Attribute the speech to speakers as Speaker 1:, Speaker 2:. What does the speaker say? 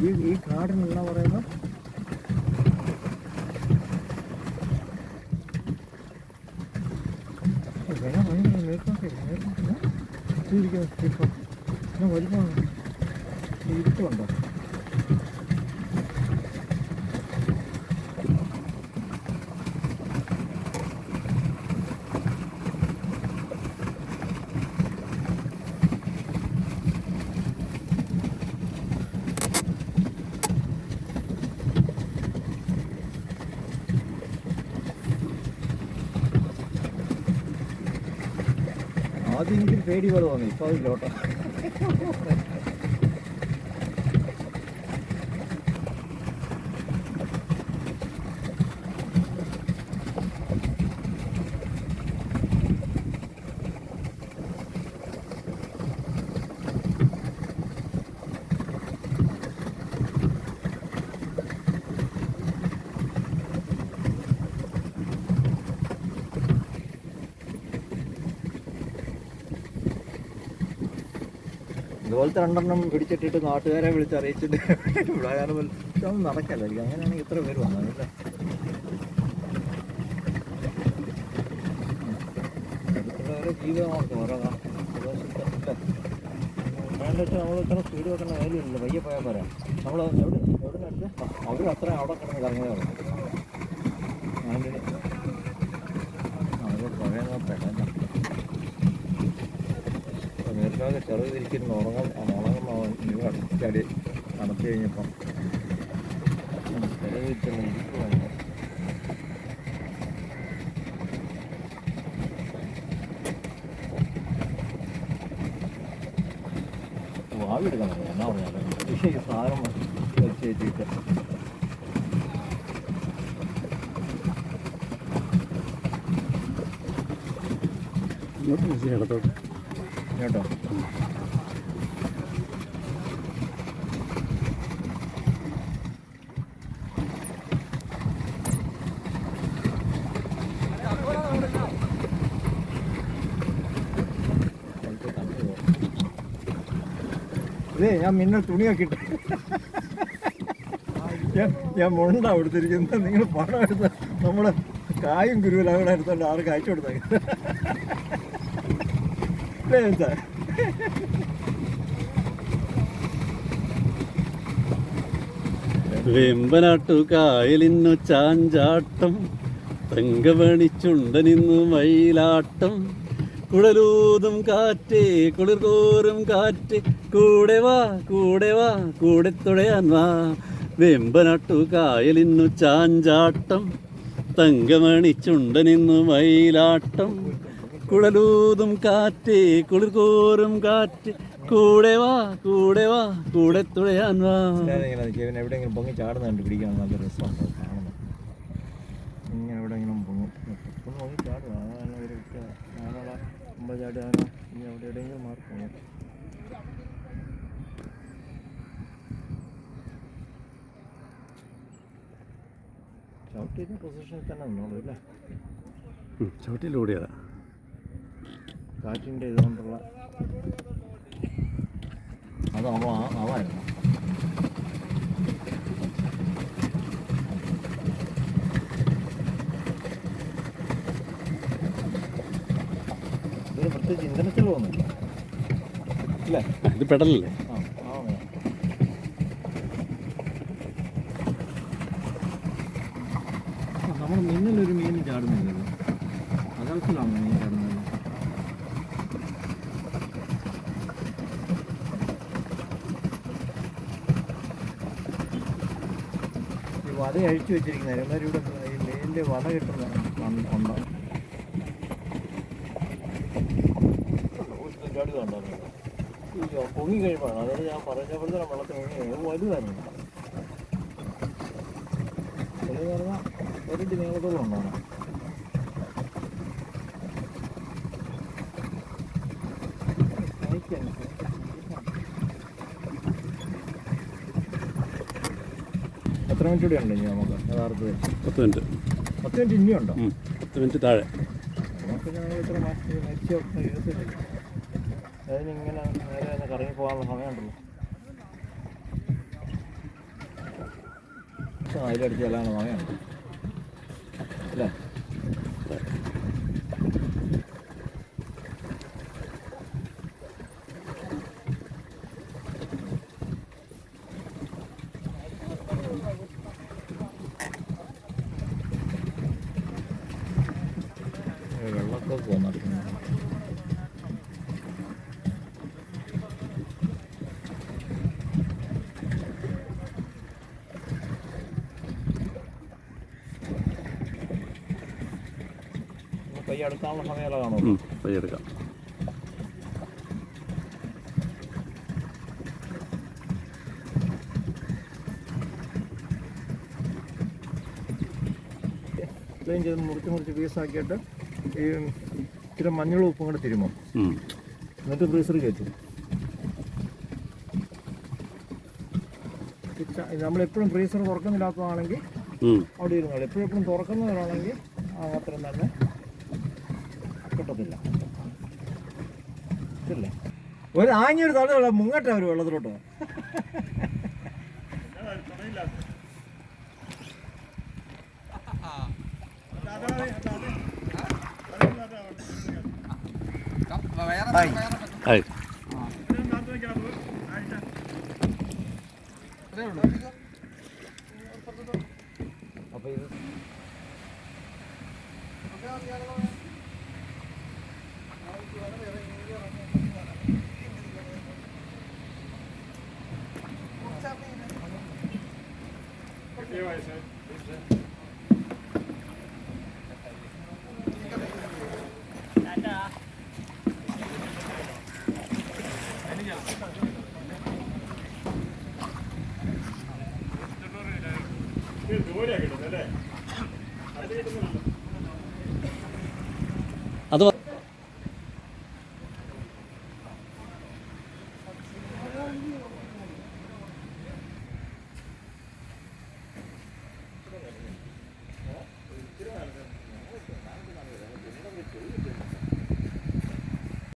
Speaker 1: ഈ ഈ കാടിനെന്താ പറയുന്നത് വില ഭയങ്കര മേൽക്കോട്ടെ മേൽക്കോട്ടില്ല എന്നാ വലിപ്പമാണ് ഇരുട്ടുണ്ടോ ആദ്യം പേടി പോലെ തോന്നി. ഇപ്പൊ അതിലോട്ടോ ഇതുപോലത്തെ രണ്ടെണ്ണം പിടിച്ചിട്ടിട്ട് നാട്ടുകാരെ വിളിച്ച് അറിയിച്ചിട്ട് ഇവിടെ കാരണം ഇതൊന്നും നടക്കല്ലായിരിക്കും അങ്ങനെയാണെങ്കിൽ ഇത്ര പേര് വന്നതല്ലേ അടുത്തുള്ളവരെ ജീവിതമാക്കും ഓരോ പ്രദേശത്തെ വേണ്ട വെച്ചാൽ നമ്മൾ ഇത്ര സ്പീഡ് വെക്കുന്ന കാര്യമില്ല പയ്യെ പോയാൽ പോരാ. നമ്മൾ എവിടെ എവിടെ അടുത്ത് അവർ അത്ര അവിടെ കിടന്ന് പറഞ്ഞു നേരത്തെ ചെറുത് തിരിച്ചിരുന്ന് ഉറങ്ങാൻ ഉണങ്ങുന്ന നിങ്ങൾ അടിച്ചാടി നടത്തി കഴിഞ്ഞപ്പം. ചെറുത് തിരിച്ചിരുന്ന് ഇരിക്കുവാണ് കേട്ടോ. ഇതേ ഞാൻ മിന്നൽ തുണിയൊക്കെ ഇട്ടു. ഞാൻ ഞാൻ കൊടുത്തിരിക്കുന്നത് നിങ്ങൾ പണം എടുത്ത് നമ്മുടെ കായും കുരുവിലും അവിടെ എടുത്തോണ്ട് ആർക്ക് അയച്ചു കൊടുത്തേക്ക്. അല്ലേ
Speaker 2: വെമ്പനാട്ടു കായലിന്നു ചാഞ്ചാട്ടം തങ്കമണിച്ചുണ്ടനിന്നു മയിലാട്ടം. കുടലൂതും കാറ്റേ കുളിർകോറും കാറ്റ്. കൂടെ വാ കൂടെ വാ കൂടെ തുഴയാൻ വാ. വെമ്പനാട്ടു കായലിന്നു ചാഞ്ചാട്ടം തങ്കമണിച്ചുണ്ടനിന്നു മയിലാട്ടം. കുഴലൂതും കാറ്റേ കുളിർകോറും കാറ്റ്. കൂടെ വാ കൂടെ വാ കൂടെ തുഴയാൻ വാ.
Speaker 1: എവിടെയെങ്കിലും പൊങ്ങി ചാടുന്ന കണ്ടു പിടിക്കാൻ നല്ല രസമാണ് കാണുന്നത് ഇങ്ങനെ എവിടെയെങ്കിലും പൊങ്ങും ഒന്ന് പൊങ്ങി ചാടുക. അതാണ് ഒരു ഞാനവിടെ മുമ്പ് ചാടുകയാണോ ഇനി അവിടെ എവിടെയെങ്കിലും മാറി പോകും ചവിട്ടിയിരുന്ന പൊസിഷനിൽ തന്നെ നിന്നോളൂ അല്ലേ? കാറ്റിന്റെ ഇതുകൊണ്ടുള്ള അത് അവ അവായിരുന്നു ഇതിന് പ്രത്യേകിച്ച് ഇന്ധനത്തിൽ പോകുന്നില്ല? അല്ലേ
Speaker 2: ഇത് പെടലല്ലേ.
Speaker 1: നമ്മുടെ മുന്നിലൊരു മീൻ ചാടുന്നില്ലല്ലോ. അകലത്തിലാണ് മീൻ ചാടുന്നത് ഈ വല അഴിച്ചു വെച്ചിരിക്കുന്നത്. എല്ലാവരും ഇവിടെ ഈ മെയിന്റെ വല കിട്ടുന്ന ഉണ്ട്? ചാടി കണ്ടോ അയ്യോ, പൊങ്ങി കഴിയുമ്പോഴാണ് അതായത് ഞാൻ പറഞ്ഞപ്പോഴത്തെ വെള്ളത്തിൽ പൊങ്ങി അത് വലുതായിരുന്നു വലുത് പറഞ്ഞാൽ ഒരു നീളത്തോളം ഉണ്ടാണ് എത്ര മിനിറ്റ് ഉണ്ട് ഇനി നമുക്ക്. യഥാർത്ഥത്തിൽ.
Speaker 2: പത്ത് മിനിറ്റ്.
Speaker 1: പത്ത് മിനിറ്റ് ഇനിയും
Speaker 2: ഉണ്ടോ? പത്ത് മിനിറ്റ് താഴെ.
Speaker 1: നമുക്ക് ഞങ്ങൾ ഇത്ര മാറ്റി മരിച്ചു കേസില്ല അതിനിങ്ങനെ നേരെ തന്നെ കറങ്ങി പോകാനുള്ള സമയമുണ്ടല്ലോ. അതിലടിച്ചാലാണ് സമയമുണ്ട്. കൈ അടുക്കാനുള്ള സമയമല്ല കാണുള്ളൂ
Speaker 2: ഉം, പയ്യെടുക്കാം
Speaker 1: ക്ലീൻ ചെയ്ത് മുറിച്ച് മുറിച്ച് പീസാക്കിയിട്ട് ഈ ഇച്ചിരി മഞ്ഞളും ഉപ്പും കൂടെ തിരുമോ. എന്നിട്ട് ഫ്രീസറിൽ കയറ്റും. നമ്മളെപ്പോഴും ഫ്രീസർ തുറക്കുന്നില്ലാത്തതാണെങ്കിൽ. അവിടെ ഇരുന്നോളൂ എപ്പോഴും എപ്പോഴും തുറക്കുന്നവരാണെങ്കിൽ അത്രയും തന്നെ. കിട്ടത്തില്ല ഇല്ലേ? ഒരു ആഞ്ഞൊരു തടയുള്ള മുങ്ങട്ട ഒരു വെള്ളത്തിലോട്ട്.
Speaker 2: ആയി
Speaker 1: അപ്പോൾ
Speaker 3: ಮೂರೇ ಗಿಡ